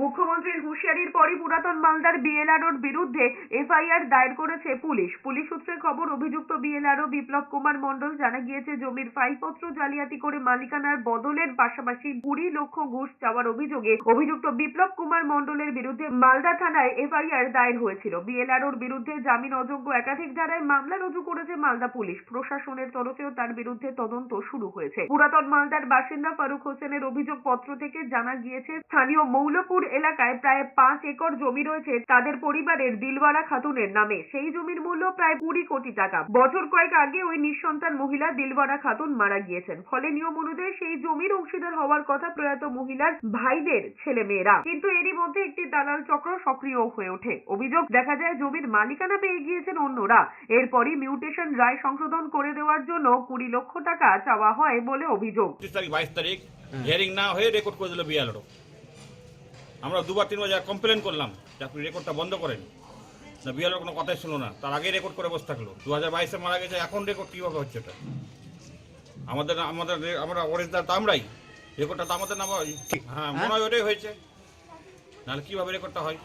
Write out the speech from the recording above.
মুখ্যমন্ত্রীর হুঁশিয়ারির পরই পুরাতন মালদার বিএলআরওর বিরুদ্ধে এফআইআর দায়ের করেছে পুলিশ। পুলিশ সূত্রে খবর, অভিযুক্ত বিএলআরও বিপ্লব কুমার মণ্ডল জানা গিয়েছে, জমির ফাইলপত্র জালিয়াতি করে মালিকানার বদলের পাশাপাশি কুড়ি লক্ষ ঘুষ চাওয়ার অভিযোগে অভিযুক্ত বিপ্লব কুমার মণ্ডলের বিরুদ্ধে মালদা থানায় এফআইআর দায়ের হয়েছিল। বিএলআরওর বিরুদ্ধে জামিন অযোগ্য একাধিক ধারায় মামলা রুজু করেছে মালদা পুলিশ। প্রশাসনের তরফেও তার বিরুদ্ধে তদন্ত শুরু হয়েছে। পুরাতন মালদার বাসিন্দা ফারুক হোসেনের অভিযোগ পত্র থেকে জানা গিয়েছে, স্থানীয় মৌলপুর এলাকায় প্রায় পাঁচ একর জমি রয়েছে তাদের পরিবারের দিলওয়ারা খাতুনের নামে। সেই জমির মূল্য প্রায় কুড়ি কোটি টাকা। বছর কয়েক আগে ওই নিঃসন্তান মহিলা দিলওয়ারা খাতুন মারা গিয়েছেন। ফলে নিয়ম অনুযায়ী সেই জমির অংশীদার হওয়ার কথা প্রয়াত মহিলার ভাইদের ছেলে মেয়েরা কিন্তু এরই মধ্যে একটি দালাল চক্র সক্রিয় হয়ে ওঠে। অভিযোগ, দেখা যায় জমির মালিকানা পেয়ে গিয়েছেন অন্যরা। এরপরই মিউটেশন রায় সংশোধন করে দেওয়ার জন্য কুড়ি লক্ষ টাকা চাওয়া হয় বলে অভিযোগ। বাইশ তারিখ হিয়ারিং না হয়ে রেকর্ড করে দিল বিয়ালও আমরা দুবার, তিনবার যা কমপ্লেন করলাম যে আপনি রেকর্ডটা বন্ধ করেন, না বিহারের কোনো কথাই শুনো না, তার আগে রেকর্ড করে বসে থাকল। দু হাজার বাইশে মারা গেছে, এখন রেকর্ড কীভাবে হচ্ছে এটা? আমাদের আমাদের, আমরা অরেজদার তো আমরাই রেকর্ডটা তো আমাদের নাম হ্যাঁ মনে হয় ওটাই হয়েছে। নাহলে কীভাবে রেকর্ডটা হয়?